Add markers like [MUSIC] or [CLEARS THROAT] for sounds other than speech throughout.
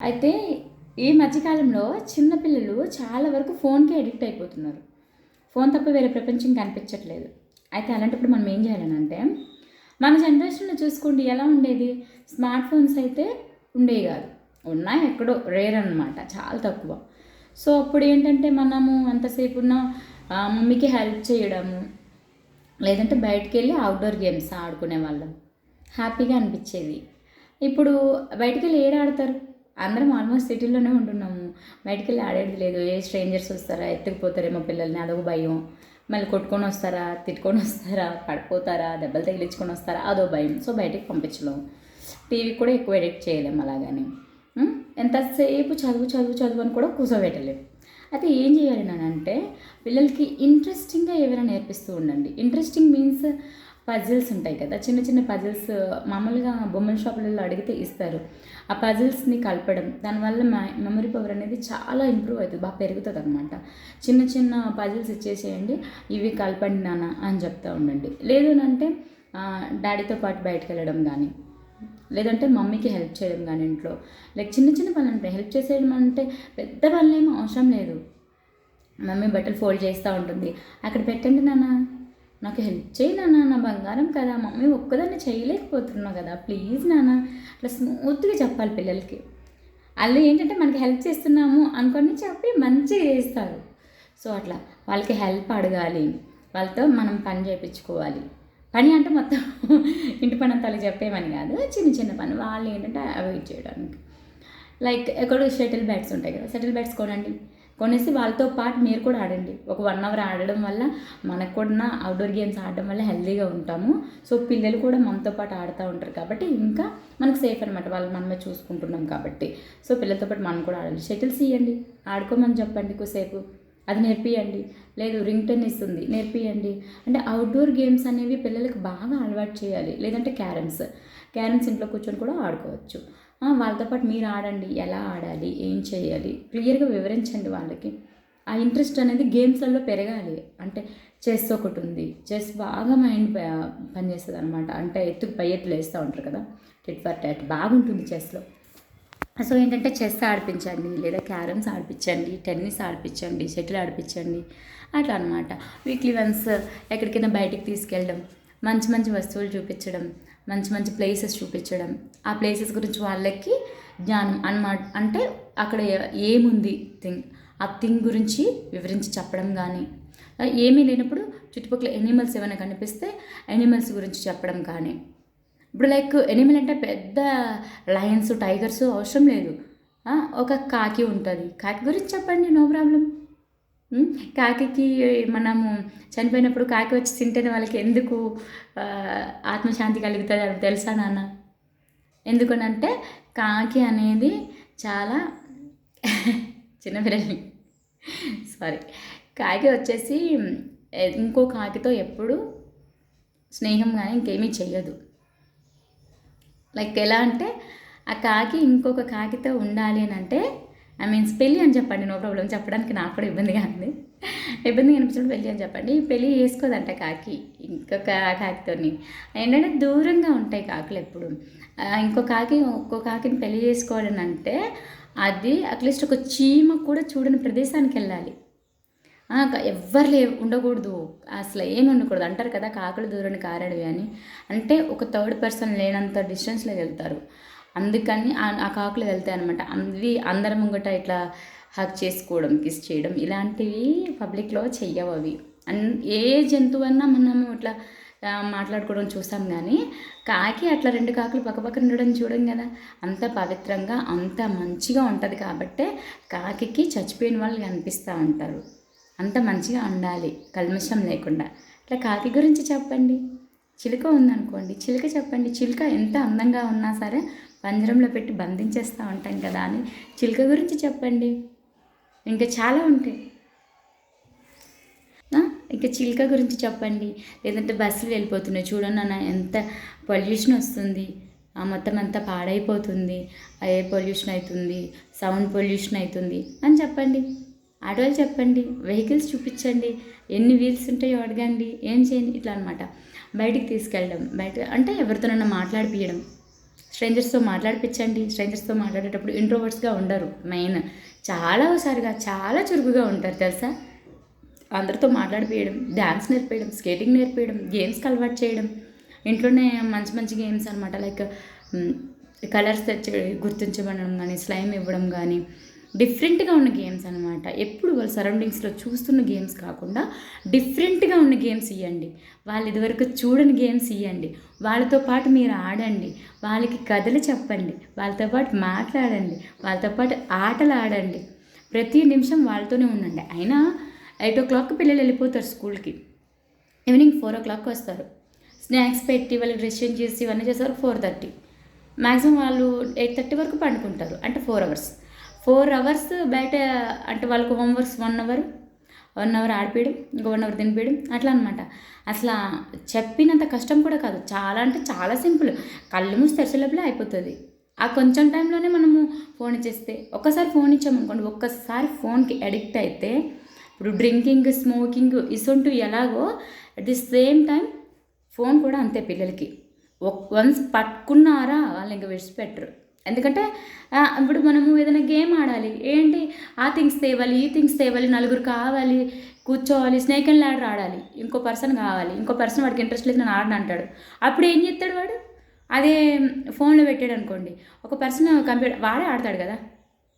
అయితే ఈ మధ్యకాలంలో చిన్నపిల్లలు చాలా వరకు ఫోన్కి అడిక్ట్ అయిపోతున్నారు. ఫోన్ తప్ప వేరే ప్రపంచం కనిపించట్లేదు. అయితే అలాంటప్పుడు మనం ఏం చేయాలనంటే మన జనరేషన్లో చూసుకోండి ఎలా ఉండేది? స్మార్ట్ ఫోన్స్ అయితే ఉండేవి కాదు. ఉన్నాయి ఎక్కడో రేర్ అనమాట చాలా తక్కువ. సో అప్పుడు ఏంటంటే మనము ఎంతసేపు ఉన్న మమ్మీకి హెల్ప్ చేయడము లేదంటే బయటకు వెళ్ళి అవుట్డోర్ గేమ్స్ ఆడుకునే వాళ్ళం హ్యాపీగా అనిపించేది. ఇప్పుడు బయటికి వెళ్ళి ఏడాడతారు అందరం ఆల్మోస్ట్ సిటీలోనే ఉంటున్నాము. బయటికి వెళ్ళి ఆడేది లేదు. ఏ స్ట్రేంజర్స్ వస్తారా ఎత్తుకుపోతారేమో పిల్లల్ని అదొక భయం. మళ్ళీ కొట్టుకొని వస్తారా తిట్టుకొని వస్తారా పడిపోతారా దెబ్బలు తగిలించుకొని వస్తారా అదో భయం. సో బయటికి పంపించలేము. టీవీ కూడా ఎక్కువ ఎడిక్ట్ చేయలేము అలాగని. ఎంతసేపు చదువు చదువు చదువు అని కూడా కూర్చోబెట్టలేము అయితే ఏం చేయాలి అని అంటే పిల్లలకి ఇంట్రెస్టింగ్గా ఏమైనా నేర్పిస్తూ ఉండండి. ఇంట్రెస్టింగ్ మీన్స్ పజిల్స్ ఉంటాయి కదా చిన్న చిన్న పజిల్స్ మామూలుగా బొమ్మల షాపులలో అడిగితే ఇస్తారు. ఆ పజిల్స్ని కలపడం దానివల్ల మెమరీ పవర్ అనేది చాలా ఇంప్రూవ్ అవుతుంది బాగా పెరుగుతుంది అనమాట చిన్న చిన్న పజిల్స్ ఇచ్చేసేయండి ఇవి కలపండి నాన్న అని చెప్తూ ఉండండి. లేదు అంటే డాడీతో పాటు బయటకు వెళ్ళడం కానీ లేదంటే మమ్మీకి హెల్ప్ చేయడం కానీ ఇంట్లో. లైక్ చిన్న చిన్న పనులు ఉంటాయి హెల్ప్ చేసేయడం అంటే పెద్ద పనులు ఏమీ అవసరం లేదు. మమ్మీ బట్టలు ఫోల్డ్ చేస్తూ ఉంటుంది. అక్కడ పెట్టండి నాన్న. నాకు హెల్ప్ చేయి నాన్న నా బంగారం కదా మమ్మీ ఒక్కదాన్ని చేయలేకపోతున్నావు కదా ప్లీజ్ నాన్న. అట్లా స్మూత్గా చెప్పాలి పిల్లలకి. వాళ్ళు ఏంటంటే మనకి హెల్ప్ చేస్తున్నాము అనుకొని చెప్పి మంచిగా చేస్తారు. సో అట్లా వాళ్ళకి హెల్ప్ అడగాలి. వాళ్ళతో మనం పని చేయించుకోవాలి పని అంటే మొత్తం [LAUGHS] ఇంటి పని అంతా చెప్పేమని కాదు. చిన్న చిన్న పని వాళ్ళు ఏంటంటే అవాయిడ్ చేయడానికి. లైక్ ఎక్కడో షటిల్ బ్యాట్స్ ఉంటాయి కదా షటిల్ బ్యాట్స్ కొనండి. కొనేసి వాళ్ళతో పాటు మీరు కూడా ఆడండి. ఒక వన్ అవర్ ఆడడం వల్ల మనకు కూడా అవుట్డోర్ గేమ్స్ ఆడడం వల్ల హెల్తీగా ఉంటాము. సో పిల్లలు కూడా మనతో పాటు ఆడుతూ ఉంటారు కాబట్టి ఇంకా మనకు సేఫ్ అనమాట వాళ్ళు మనమే చూసుకుంటున్నాం కాబట్టి. సో పిల్లలతో పాటు మనం కూడా ఆడాలి షటిల్స్ ఇవ్వండి ఆడుకోమని చెప్పండి కొద్దిసేపు. అది నేర్పియండి. లేదు రింగ్ టెన్నిస్ ఉంది. నేర్పియండి. అంటే అవుట్డోర్ గేమ్స్ అనేవి పిల్లలకు బాగా అలవాటు చేయాలి. లేదంటే క్యారమ్స్. క్యారమ్స్ ఇంట్లో కూర్చొని కూడా ఆడుకోవచ్చు. వాళ్ళతో పాటు మీరు ఆడండి ఎలా ఆడాలి ఏం చేయాలి క్లియర్గా వివరించండి వాళ్ళకి. ఆ ఇంట్రెస్ట్ అనేది గేమ్స్లలో పెరగాలి. అంటే చెస్ ఒకటి ఉంది. చెస్ బాగా మైండ్ పనిచేస్తుంది అనమాట అంటే ఎత్తుకు పై ఎత్తులు వేస్తూ ఉంటారు కదా టిట్ ఫర్ టాట్ బాగుంటుంది చెస్లో. సో ఏంటంటే చెస్ ఆడిపించండి లేదా క్యారమ్స్ ఆడిపించండి టెన్నిస్ ఆడిపించండి షటిల్ ఆడిపించండి అట్లా అనమాట వీక్లీ వన్స్ ఎక్కడికైనా బయటికి తీసుకెళ్ళడం మంచి మంచి వస్తువులు చూపించడం మంచి మంచి ప్లేసెస్ చూపించడం. ఆ ప్లేసెస్ గురించి వాళ్ళకి జ్ఞానం అన్నమాట అంటే అక్కడ ఏముంది థింగ్ ఆ థింగ్ గురించి వివరించి చెప్పడం కానీ ఏమీ లేనప్పుడు చుట్టుపక్కల ఎనిమల్స్ ఏమైనా కనిపిస్తే ఎనిమల్స్ గురించి చెప్పడం కానీ ఇప్పుడు లైక్ ఎనిమల్ అంటే పెద్ద లయన్స్ టైగర్స్ అవసరం లేదు. ఒక కాకి ఉంటుంది. కాకి గురించి చెప్పండి నో ప్రాబ్లం కాకి మనము చనిపోయినప్పుడు కాకి వచ్చి తింటేనే వాళ్ళకి ఎందుకు ఆత్మశాంతి కలుగుతుంది అని తెలుసా నాన్న? ఎందుకనంటే కాకి అనేది చాలా [LAUGHS] చిన్నపిల్లలు సారీ కాకి వచ్చేసి ఇంకో కాకితో ఎప్పుడు స్నేహం కానీ ఇంకేమీ చేయదు లైక్ ఎలా అంటే ఆ కాకి ఇంకొక కాకితో ఉండాలి అని అంటే ఐ మీన్స్ పెళ్ళి అని చెప్పండి నో ప్రాబ్లం చెప్పడానికి నాకు కూడా ఇబ్బందిగా ఉంది ఇబ్బంది అనిపించినప్పుడు పెళ్ళి అని చెప్పండి. పెళ్ళి చేసుకోదంట కాకి ఇంకొక కాకితోని. ఏంటంటే దూరంగా ఉంటాయి కాకులు ఎప్పుడు. ఇంకో కాకి ఇంకో కాకిని పెళ్ళి చేసుకోవాలని అంటే అది అట్లీస్ట్ ఒక చీమ కూడా చూడని ప్రదేశానికి వెళ్ళాలి. ఎవ్వరు లే ఉండకూడదు. అసలు ఏమి ఉండకూడదు. అంటారు కదా కాకులు దూరం కారడివి అని. అంటే ఒక థర్డ్ పర్సన్ లేనంత డిస్టెన్స్లో వెళ్తారు. అందుకని ఆ కాకులు వెళ్తాయి అనమాట అవి అందరి ముంగట ఇట్లా హక్ చేసుకోవడం కిస్ చేయడం ఇలాంటివి పబ్లిక్లో చెయ్యవు అవి. అన్ ఏ జంతువన్నా మనము ఇట్లా మాట్లాడుకోవడం చూసాం కానీ కాకి అట్లా రెండు కాకులు పక్కపక్కన ఉండడం చూడం కదా. అంత పవిత్రంగా అంత మంచిగా ఉంటుంది కాబట్టే కాకికి చచ్చిపోయిన వాళ్ళు కనిపిస్తూ ఉంటారు. అంత మంచిగా ఉండాలి కల్మషం లేకుండా. ఇట్లా కాకి గురించి చెప్పండి. చిలుక ఉందనుకోండి చిలుక చెప్పండి. చిలుక ఎంత అందంగా ఉన్నా సరే పంజరంలో పెట్టి బంధించేస్తూ ఉంటాం కదా అని చిలుక గురించి చెప్పండి. ఇంకా చాలా ఉంటాయి. ఇంకా చిలుక గురించి చెప్పండి. లేదంటే బస్సులు వెళ్ళిపోతున్నాయి. చూడండి అన్న ఎంత పొల్యూషన్ వస్తుంది. ఆ మొత్తం అంతా పాడైపోతుంది. ఎయిర్ పొల్యూషన్ అవుతుంది? సౌండ్ పొల్యూషన్ అవుతుంది అని చెప్పండి. ఆటోలు చెప్పండి. వెహికల్స్ చూపించండి. ఎన్ని వీల్స్ ఉంటాయో అడగండి. ఏం చేయండి. ఇట్లా అనమాట బయటికి తీసుకెళ్ళడం. బయట అంటే ఎవరితోనైనా మాట్లాడిపించడం స్ట్రేంజర్స్తో మాట్లాడిపించండి. స్ట్రేంజర్స్తో మాట్లాడేటప్పుడు ఇంట్రోవర్ట్స్గా ఉండరు. మెయిన్ చాలా ఒకసారిగా చాలా చురుకుగా ఉంటారు తెలుసా? అందరితో మాట్లాడిపోయడం డ్యాన్స్ నేర్పేయడం స్కేటింగ్ నేర్పేయడం గేమ్స్కి అలవాటు చేయడం. ఇంట్లోనే మంచి మంచి గేమ్స్ అనమాట లైక్ కలర్స్ తెచ్చి గుర్తించబడడం కానీ స్లైమ్ ఇవ్వడం కానీ డిఫరెంట్గా ఉన్న గేమ్స్ అనమాట ఎప్పుడు వాళ్ళ సరౌండింగ్స్లో చూస్తున్న గేమ్స్ కాకుండా డిఫరెంట్గా ఉన్న గేమ్స్ ఇవ్వండి వాళ్ళు ఇదివరకు చూడని గేమ్స్ ఇవ్వండి వాళ్ళతో పాటు మీరు ఆడండి. వాళ్ళకి కథలు చెప్పండి. వాళ్ళతో పాటు మాట్లాడండి. వాళ్ళతో పాటు ఆటలు ఆడండి. ప్రతి నిమిషం వాళ్ళతోనే ఉండండి. అయినా ఎయిట్ ఓ క్లాక్ పిల్లలు వెళ్ళిపోతారు స్కూల్కి. ఈవినింగ్ ఫోర్ ఓ క్లాక్ వస్తారు. స్నాక్స్ పెట్టి వాళ్ళకి డ్రెస్ చేంజ్ చేసి ఇవన్నీ చేస్తారు ఫోర్ థర్టీ. మ్యాక్సిమం వాళ్ళు ఎయిట్ థర్టీ వరకు పండుకుంటారు. అంటే ఫోర్ అవర్స్. ఫోర్ అవర్స్ బయట అంటే వాళ్ళకు homeworks one hour one hour ఆడిపోయడం ఇంకో వన్ అవర్ తినిపించడం అట్లా అనమాట అసలు చెప్పినంత కష్టం కూడా కాదు. చాలా అంటే చాలా సింపుల్. కళ్ళు మూసి తెరిచేలోపలే అయిపోతుంది. ఆ కొంచెం టైంలోనే మనము ఫోన్ ఇచ్చేస్తే ఒక్కసారి ఫోన్ ఇచ్చామనుకోండి ఒక్కసారి ఫోన్కి అడిక్ట్ అయితే ఇప్పుడు డ్రింకింగ్ స్మోకింగ్ ఇసుంటూ ఎలాగో at the same time phone కూడా అంతే పిల్లలకి. వన్స్ పట్టుకున్నారా వాళ్ళు ఇంకా విడిచిపెట్టరు. ఎందుకంటే ఇప్పుడు మనము ఏదైనా గేమ్ ఆడాలి. ఏంటి? ఆ థింగ్స్ తేవాలి ఈ థింగ్స్ తేవాలి నలుగురు కావాలి కూర్చోవాలి స్నేక్ అండ్ ల్యాడర్ ఆడాలి. ఇంకో పర్సన్ కావాలి ఇంకో పర్సన్ వాడికి ఇంట్రెస్ట్ లేదు నేను ఆడను అంటాడు. అప్పుడు ఏం చేస్తాడు వాడు? అదే ఫోన్లో పెట్టాడు అనుకోండి. ఒక పర్సన్ కంప్యూటర్ వాడే ఆడతాడు కదా?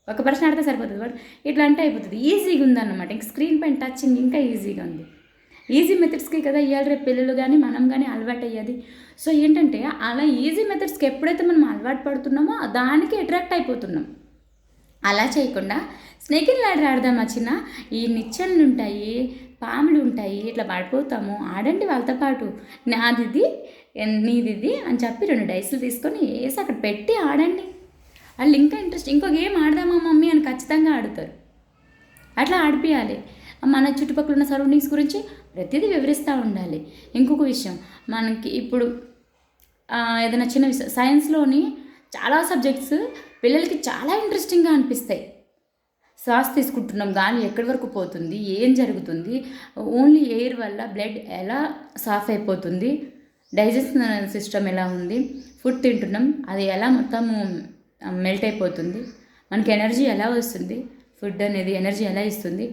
ఒక పర్సన్ ఆడితే సరిపోతుంది వాడు. ఇట్లా అంటే అయిపోతుంది. ఈజీగా ఉందన్నమాట. ఇంక స్క్రీన్ పైన టచింగ్ ఇంకా ఈజీగా ఉంది. ఈజీ మెథడ్స్కి కదా ఇవాళ రేపు పిల్లలు కానీ మనం కానీ అలవాటు అయ్యేది సో ఏంటంటే అలా ఈజీ మెథడ్స్కి ఎప్పుడైతే మనం అలవాటు పడుతున్నామో దానికి అట్రాక్ట్ అయిపోతున్నాం. అలా చేయకుండా స్నేక్ అండ్ ల్యాడర్ ఆడదామా చిన్న. ఈ నిచ్చెనలు ఉంటాయి పాములు ఉంటాయి ఇట్లా పడిపోతాము ఆడండి వాళ్ళతో పాటు. నాదిది నీదిది అని చెప్పి రెండు డైస్లు తీసుకొని వేసి అక్కడ పెట్టి ఆడండి. వాళ్ళు ఇంకా ఇంట్రెస్ట్ ఇంకో గేమ్ ఆడదామా మమ్మీ అని ఖచ్చితంగా ఆడుతారు. అట్లా ఆడిపియాలి. మన చుట్టుపక్కల ఉన్న సరౌండింగ్స్ గురించి ప్రతిదీ వివరిస్తూ ఉండాలి. ఇంకొక విషయం మనకి ఇప్పుడు ఏదైనా చిన్న విషయం సైన్స్లోని చాలా సబ్జెక్ట్స్ పిల్లలకి చాలా ఇంట్రెస్టింగ్గా అనిపిస్తాయి. శ్వాస తీసుకుంటున్నాం గాలి ఎక్కడి వరకు పోతుంది ఏం జరుగుతుంది ఓన్లీ ఎయిర్ వల్ల బ్లడ్ ఎలా సాఫ్ అయిపోతుంది డైజెషన్ సిస్టమ్ ఎలా ఉంది ఫుడ్ తింటున్నాం అది ఎలా మొత్తము మెల్ట్ అయిపోతుంది మనకి ఎనర్జీ ఎలా వస్తుంది ఫుడ్ అనేది ఎనర్జీ ఎలా ఇస్తుంది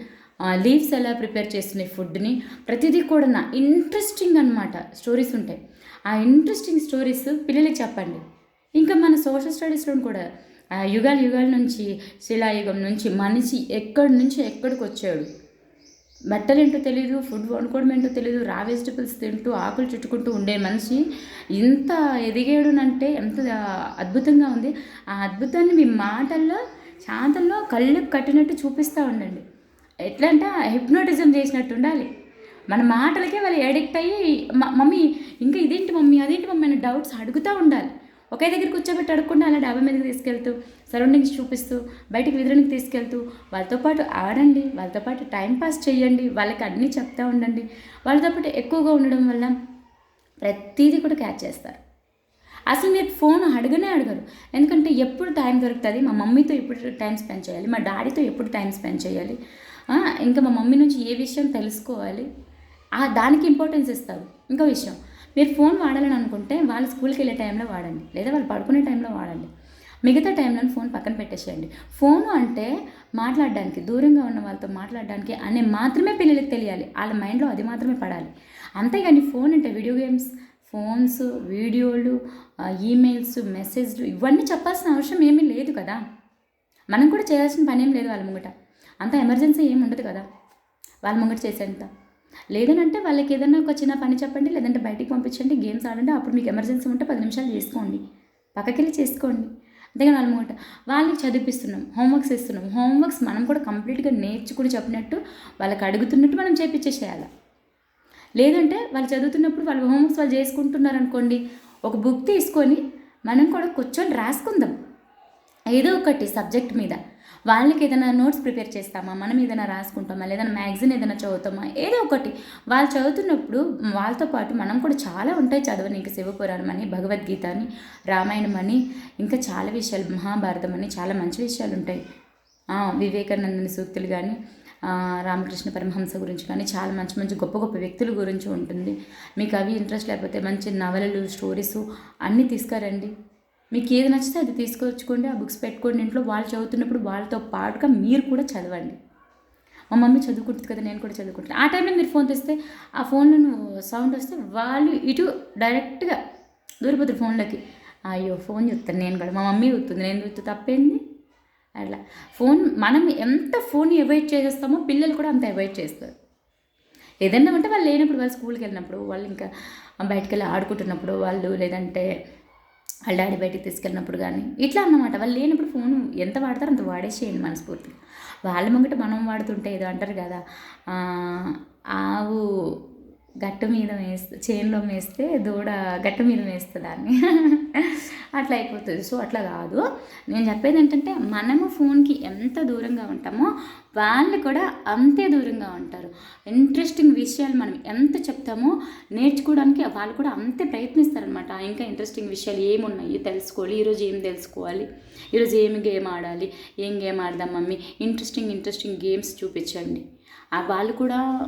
లీవ్స్ ఎలా ప్రిపేర్ చేస్తున్నాయి ఫుడ్ని ప్రతిదీ కూడా నా ఇంట్రెస్టింగ్ అనమాట స్టోరీస్ ఉంటాయి. ఆ ఇంట్రెస్టింగ్ స్టోరీస్ పిల్లలకి చెప్పండి. ఇంకా మన సోషల్ స్టడీస్లో కూడా యుగాల యుగాల నుంచి శిలాయుగం నుంచి మనిషి ఎక్కడి నుంచి ఎక్కడికి వచ్చాడు? బట్టలు ఏంటో తెలియదు ఫుడ్ వండుకోవడం ఏంటో తెలియదు రా వెజిటబుల్స్ తింటూ ఆకులు చుట్టుకుంటూ ఉండే మనిషి ఇంత ఎదిగేడునంటే ఎంత అద్భుతంగా ఉంది. ఆ అద్భుతాన్ని మీ మాటల్లో శాంతంలో కళ్ళు కట్టినట్టు చూపిస్తూ ఉండండి. ఎట్లా అంటే హిప్నోటిజం చేసినట్టు ఉండాలి. మన మాటలకే వాళ్ళు ఎడిక్ట్ అయ్యి మమ్మీ ఇంకా ఇదేంటి మమ్మీ అదేంటి మమ్మీ అనే డౌట్స్ అడుగుతూ ఉండాలి. ఒకే దగ్గర కూర్చోబెట్టి అడగకుండా అలా డాబా మీదకి తీసుకెళ్తూ సరౌండింగ్స్ చూపిస్తూ బయటికి విధులకి తీసుకెళ్తూ వాళ్ళతో పాటు ఆడండి వాళ్ళతో పాటు టైం పాస్ చేయండి వాళ్ళకి అన్నీ చెప్తూ ఉండండి. వాళ్ళతో పాటు ఎక్కువగా ఉండడం వల్ల ప్రతిదీ కూడా క్యాచ్ చేస్తారు. అసలు మీరు ఫోన్ అడగనే అడగరు. ఎందుకంటే ఎప్పుడు టైం దొరుకుతుంది? మా మమ్మీతో ఎప్పుడు టైం స్పెండ్ చేయాలి? మా డాడీతో ఎప్పుడు టైం స్పెండ్ చేయాలి? ఇంకా మా మమ్మీ నుంచి ఏ విషయం తెలుసుకోవాలి? దానికి ఇంపార్టెన్స్ ఇస్తారు. ఇంకో విషయం మీరు ఫోన్ వాడాలని అనుకుంటే వాళ్ళు స్కూల్కి వెళ్ళే టైంలో వాడండి. లేదా వాళ్ళు పడుకునే టైంలో వాడండి. మిగతా టైంలో ఫోన్ పక్కన పెట్టేసేయండి. ఫోన్ అంటే మాట్లాడడానికి దూరంగా ఉన్న వాళ్ళతో మాట్లాడడానికి అనే మాత్రమే పిల్లలకి తెలియాలి. వాళ్ళ మైండ్లో అది మాత్రమే పడాలి. అంతేగాని ఫోన్ అంటే వీడియో గేమ్స్ ఫోన్స్ వీడియోలు ఈమెయిల్స్ మెసేజ్లు ఇవన్నీ చెప్పాల్సిన అవసరం ఏమీ లేదు కదా. మనం కూడా చేయాల్సిన పని ఏం లేదు వాళ్ళ ముంగట. అంత ఎమర్జెన్సీ ఏమి ఉండదు కదా. వాళ్ళ ముంగట చేసేంత. లేదనంటే వాళ్ళకి ఏదైనా ఒక చిన్న పని చెప్పండి లేదంటే బయటికి పంపించండి గేమ్స్ ఆడండి అప్పుడు మీకు ఎమర్జెన్సీ ఉంటే పది నిమిషాలు చేసుకోండి. పక్కకెళ్ళి చేసుకోండి. అంతేగాని వాళ్ళ ముంగట. వాళ్ళకి చదివిస్తున్నాం హోంవర్క్స్ ఇస్తున్నాం హోంవర్క్స్ మనం కూడా కంప్లీట్గా నేర్చుకుని చెప్పినట్టు వాళ్ళకి అడుగుతున్నట్టు మనం చేపించేసేయాలి లేదంటే వాళ్ళు చదువుతున్నప్పుడు వాళ్ళు హోంవర్క్స్ వాళ్ళు చేసుకుంటున్నారు అనుకోండి ఒక బుక్ తీసుకొని మనం కూడా కూర్చొని రాసుకుందాం. ఏదో ఒకటి సబ్జెక్ట్ మీద. వాళ్ళకి ఏదైనా నోట్స్ ప్రిపేర్ చేస్తామా? మనం ఏదైనా రాసుకుంటామా? లేదైనా మ్యాగజైన్ ఏదైనా చదువుతామా? ఏదో ఒకటి. వాళ్ళు చదువుతున్నప్పుడు వాళ్ళతో పాటు మనం కూడా చాలా ఉంటాయి చదవని. ఇంకా శివపురాణం అని భగవద్గీత అని రామాయణం అని ఇంకా చాలా విషయాలు మహాభారతం అని చాలా మంచి విషయాలు ఉంటాయి. వివేకానందని సూక్తులు కానీ రామకృష్ణ పరమహంస గురించి కానీ చాలా మంచి మంచి గొప్ప గొప్ప వ్యక్తుల గురించి ఉంటుంది. మీకు అవి ఇంట్రెస్ట్ లేకపోతే మంచి నవలలు స్టోరీస్ అన్నీ తీసుకురండి. మీకు ఏది నచ్చితే అది తీసుకొచ్చుకోండి ఆ బుక్స్ పెట్టుకోండి ఇంట్లో వాళ్ళు చదువుతున్నప్పుడు వాళ్ళతో పాటుగా మీరు కూడా చదవండి. మా మమ్మీ చదువుకుంటుంది కదా నేను కూడా చదువుకుంటాను ఆ టైంలో మీరు ఫోన్ తెస్తే ఆ ఫోన్లో సౌండ్ వస్తే వాళ్ళు ఇటు డైరెక్ట్గా దూరిపోతారు ఫోన్లోకి. అయ్యో ఫోన్ చూస్తాను నేను కూడా. మా మమ్మీ చూస్తుంది నేను చూస్తే తప్పేంది? అట్లా. ఫోన్ మనం ఎంత ఫోన్ అవాయిడ్ చేసేస్తామో పిల్లలు కూడా అంత అవాయిడ్ చేస్తారు. ఏదన్నా ఉంటే వాళ్ళు లేనప్పుడు వాళ్ళు స్కూల్కి వెళ్ళినప్పుడు వాళ్ళు ఇంకా బయటకు వెళ్ళి ఆడుకుంటున్నప్పుడు వాళ్ళు లేదంటే వాళ్ళ డాడీ బయటికి తీసుకెళ్ళినప్పుడు కానీ ఇట్లా అన్నమాట. వాళ్ళు లేనప్పుడు ఫోన్ ఎంత వాడతారో అంత వాడేసేయండి మనస్ఫూర్తిగా. వాళ్ళ ముంగట మనం వాడుతుంటే ఏదో అంటారు కదా ఆవు గట్టు మీద వేస్తే చేనులో వేస్తే దూడ గట్టు మీద వేస్తుంది దాన్ని. అట్లా అయిపోతుంది. సో అట్లా కాదు. నేను చెప్పేది ఏంటంటే మనము ఫోన్కి ఎంత దూరంగా ఉంటామో వాళ్ళు కూడా అంతే దూరంగా ఉంటారు. ఇంట్రెస్టింగ్ విషయాలు మనం ఎంత చెప్తామో నేర్చుకోవడానికి వాళ్ళు కూడా అంతే ప్రయత్నిస్తారనమాట ఇంకా ఇంట్రెస్టింగ్ విషయాలు ఏమున్నాయి తెలుసుకోవాలి. ఈరోజు ఏం తెలుసుకోవాలి? ఈరోజు ఏమి గేమ్ ఆడాలి? ఏం గేమ్ ఆడదాం మమ్మీ? ఇంట్రెస్టింగ్ ఇంట్రెస్టింగ్ గేమ్స్ చూపించండి. వాళ్ళు కూడా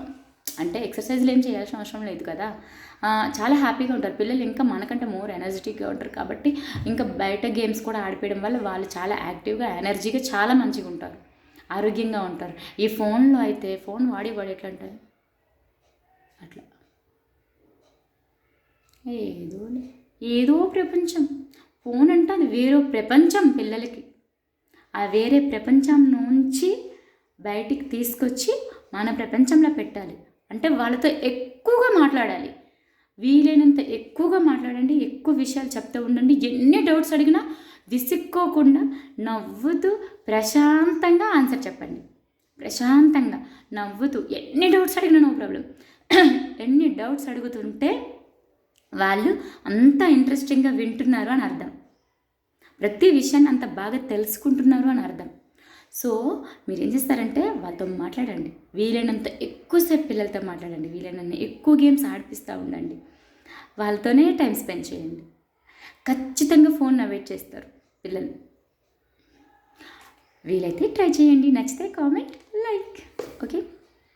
అంటే ఎక్సర్సైజ్లు ఏం చేయాల్సిన అవసరం లేదు కదా. చాలా హ్యాపీగా ఉంటారు. పిల్లలు ఇంకా మనకంటే మోర్ ఎనర్జెటిక్గా ఉంటారు కాబట్టి ఇంకా బయట గేమ్స్ కూడా ఆడిపోయడం వల్ల వాళ్ళు చాలా యాక్టివ్గా ఎనర్జీగా చాలా మంచిగా ఉంటారు. ఆరోగ్యంగా ఉంటారు. ఈ ఫోన్లో అయితే ఫోన్ వాడి వాడి ఎట్లా ఉంటుంది అట్లా. ఏదో ఏదో ప్రపంచం. ఫోన్ అంటే అది వేరే ప్రపంచం పిల్లలకి. ఆ వేరే ప్రపంచం నుంచి బయటికి తీసుకొచ్చి మన ప్రపంచంలో పెట్టాలి. అంటే వాళ్ళతో ఎక్కువగా మాట్లాడాలి. వీలైనంత ఎక్కువగా మాట్లాడండి ఎక్కువ విషయాలు చెప్తూ ఉండండి. ఎన్ని డౌట్స్ అడిగినా విసుక్కోకుండా నవ్వుతూ ప్రశాంతంగా ఆన్సర్ చెప్పండి. ప్రశాంతంగా నవ్వుతూ ఎన్ని డౌట్స్ అడిగినా నో ప్రాబ్లం [CLEARS THROAT] ఎన్ని డౌట్స్ అడుగుతుంటే వాళ్ళు అంత ఇంట్రెస్టింగ్గా వింటున్నారు అని అర్థం. ప్రతి విషయాన్ని అంత బాగా తెలుసుకుంటున్నారు అని అర్థం. సో మీరు ఏం చేస్తారంటే వాళ్ళతో మాట్లాడండి. వీలైనంత ఎక్కువసేపు పిల్లలతో మాట్లాడండి. వీలైనంత ఎక్కువ గేమ్స్ ఆడిపిస్తూ ఉండండి. వాళ్ళతోనే టైం స్పెండ్ చేయండి. ఖచ్చితంగా ఫోన్ అవాయిడ్ చేస్తారు పిల్లలు. వీలైతే ట్రై చేయండి. నచ్చితే కామెంట్ లైక్. ఓకే?